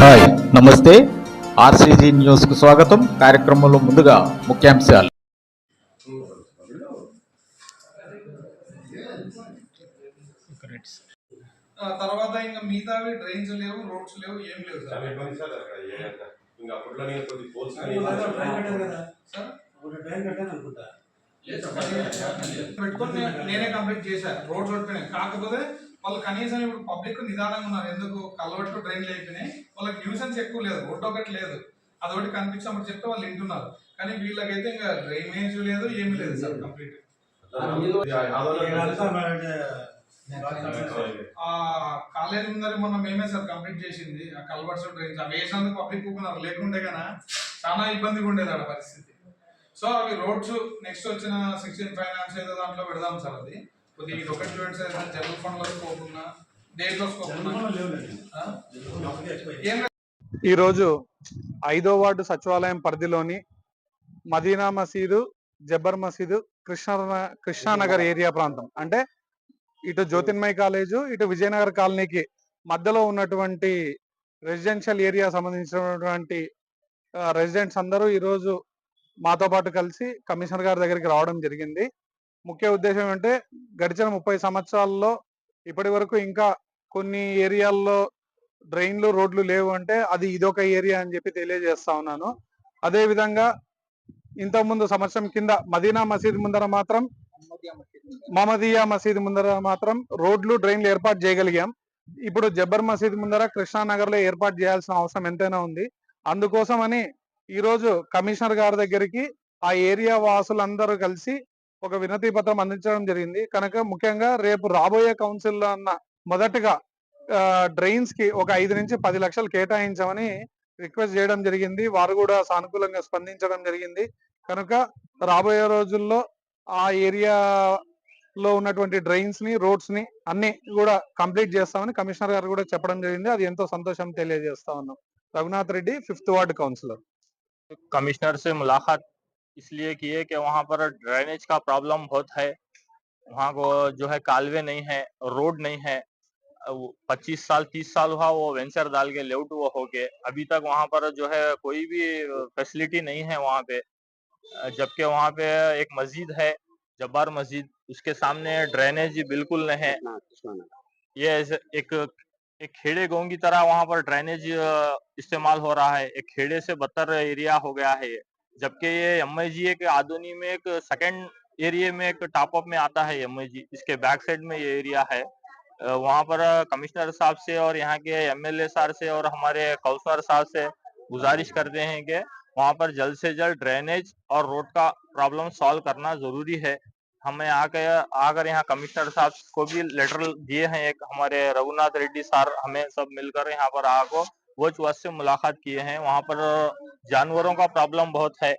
Hi నమస్తే. RCG న్యూస్కు స్వాగతం. కార్యక్రమంలో ముందుగా ముఖ్యాంశాలు. తర్వాత ఇంకా మిగతావి డ్రైన్స్ లేవు రోడ్స్ లేవు ఏం లేవు సార్. ఇంకా అప్పట్లో నేను కొద్ది పోల్స్ పెట్టుకొని నేను- కంప్లీట్ చేశాను రోడ్స్ కాకపోతే వాళ్ళు కనీసం ఇప్పుడు పబ్లిక్ నిదానంగా ఉన్నారు. ఎందుకు? కలవట్లు డ్రైన్ అయిపోయినాయి. వాళ్ళకి న్యూసెన్స్ ఎక్కువ లేదు. రోడ్ ఒకటి లేదు. అదొకటి కనిపించినప్పుడు చెప్తే వాళ్ళు వింటున్నారు. కానీ వీళ్ళకైతే ఇంకా డ్రైనేజ్ లేదు ఏమీ లేదు సార్ కంప్లీట్ కాలేజ్ ముందర మొన్న మేమే సార్ కంప్లీట్ చేసింది. ఆ కల్వర్ట్స్ డ్రైన్స్ అవి వేసినందుకు పబ్లిక్ ఊకున్నారు లేకుంటే కన్నా చాలా ఇబ్బందిగా ఉండేది ఆడ పరిస్థితి. సో అవి రోడ్స్ నెక్స్ట్ వచ్చిన సిక్స్టీన్ ఫైనాన్స్ ఏదో దాంట్లో పెడదాం సార్ అది. కొద్దిగా ఇది ఒకటి చూడండి సార్ జనరల్ ఫండ్ పోకుండా దేంట్లో ఈరోజు ఐదో వార్డు సచివాలయం పరిధిలోని మదీనా మసీదు జబ్బర్ మసీదు కృష్ణ కృష్ణానగర్ ఏరియా ప్రాంతం. అంటే ఇటు జ్యోతిర్మయ్ కాలేజు ఇటు విజయనగర్ కాలనీకి మధ్యలో ఉన్నటువంటి రెసిడెన్షియల్ ఏరియా సంబంధించినటువంటి రెసిడెంట్స్ అందరూ ఈరోజు మాతో పాటు కలిసి కమిషనర్ గారి దగ్గరికి రావడం జరిగింది. ముఖ్య ఉద్దేశం ఏంటంటే గడిచిన ముప్పై సంవత్సరాల్లో ఇప్పటి వరకు ఇంకా కొన్ని ఏరియాల్లో డ్రైన్లు రోడ్లు లేవు అంటే అది ఇదొక ఏరియా అని చెప్పి తెలియజేస్తా ఉన్నాను. అదే విధంగా ఇంతకుముందు సంవత్సరం కింద మదీనా మసీద్ ముందర మాత్రం మమదియా మసీద్ ముందర మాత్రం రోడ్లు డ్రైన్లు ఏర్పాటు చేయగలిగాం. ఇప్పుడు జబ్బర్ మసీద్ ముందర కృష్ణానగర్లో ఏర్పాటు చేయాల్సిన అవసరం ఎంతైనా ఉంది. అందుకోసమని ఈ రోజు కమిషనర్ గారి దగ్గరికి ఆ ఏరియా వాసులందరూ కలిసి ఒక వినతి పత్రం అందించడం జరిగింది. కనుక ముఖ్యంగా రేపు రాబోయే కౌన్సిల్ అన్న మొదటగా డ్రైన్స్కి ఒక ఐదు నుంచి పది లక్షలు కేటాయించమని రిక్వెస్ట్ చేయడం జరిగింది. వారు కూడా సానుకూలంగా స్పందించడం జరిగింది. కనుక రాబోయే రోజుల్లో ఆ ఏరియా లో ఉన్నటువంటి డ్రైన్స్ని రోడ్స్ని అన్ని కూడా కంప్లీట్ చేస్తామని కమిషనర్ గారు కూడా చెప్పడం జరిగింది. అది ఎంతో సంతోషం తెలియజేస్తా ఉన్నాం. Raghunath Reddy fifth ward councillor. Commissioner ములాఖాత్ इसलिए की है कि वहाँ पर ड्रेनेज का प्रॉब्लम बहुत है। वहाँ को जो है कालवे नहीं है रोड नहीं है। पच्चीस साल तीस साल हुआ वो वेंचर डाल के लेआउट वो हो के अभी तक वहाँ पर जो है कोई भी फैसिलिटी नहीं है वहाँ पे। जबकि वहाँ पे एक मस्जिद है जब्बार मस्जिद। उसके सामने ड्रेनेज बिल्कुल नहीं है। ये एक एक खेड़े गाँव की तरह वहाँ पर ड्रेनेज इस्तेमाल हो रहा है। एक खेड़े से बदतर एरिया हो गया है ये। जबकि ये एम जी एक आदोनी में एक सेकंड एरिया में एक टॉप अप में आता है एम इसके बैक साइड में ये एरिया है। वहाँ पर कमिश्नर साहब से और यहाँ के एमएलए साहब से और हमारे काउंसलर साहब से गुजारिश करते हैं कि वहाँ पर जल्द से जल्द ड्रेनेज और रोड का प्रॉब्लम सॉल्व करना ज़रूरी है। हमें आकर आकर यहाँ कमिश्नर साहब को भी लेटर दिए हैं। एक हमारे रघुनाथ रेड्डी सर हमें सब मिलकर यहाँ पर आको वोच वच से मुलाकात किए हैं। वहाँ पर जानवरों का प्रॉब्लम बहुत है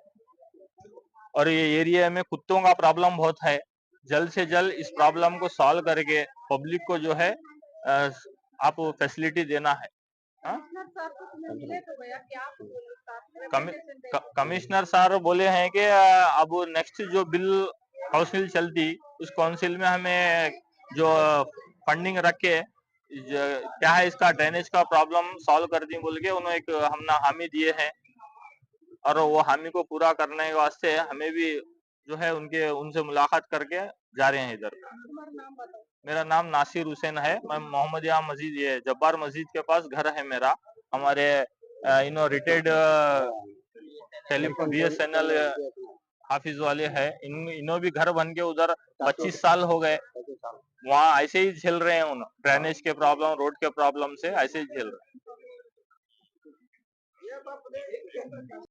और ये एरिया में कुत्तों का प्रॉब्लम बहुत है। जल्द से जल्द इस प्रॉब्लम को सॉल्व करके पब्लिक को जो है आप फैसिलिटी देना है। हाँ? कमिश्नर सर बोले हैं कि अब नेक्स्ट जो बिल काउंसिल चलती, उस काउंसिल में हमें जो फंडिंग रख क्या है इसका ड्रेनेज का प्रॉब्लम सॉल्व कर दी बोल के उन्होंने एक हमने हामी दिए हैं। और वो हामी को पूरा करने के वास्ते हमें भी जो है उनके उनसे मुलाकात करके जा रहे हैं इधर। मेरा नाम नासिर हुसैन है मैं मोहम्मदिया मस्जिद ये जब्बार मस्जिद के पास घर है मेरा। हमारे इनो retired B S N L हाफिज वाले है। इन इन्हों भी घर बन के उधर 25 साल हो गए। वहाँ ऐसे ही झेल रहे हैं उन ड्रेनेज के प्रॉब्लम रोड के प्रॉब्लम से ऐसे ही झेल रहे हैं।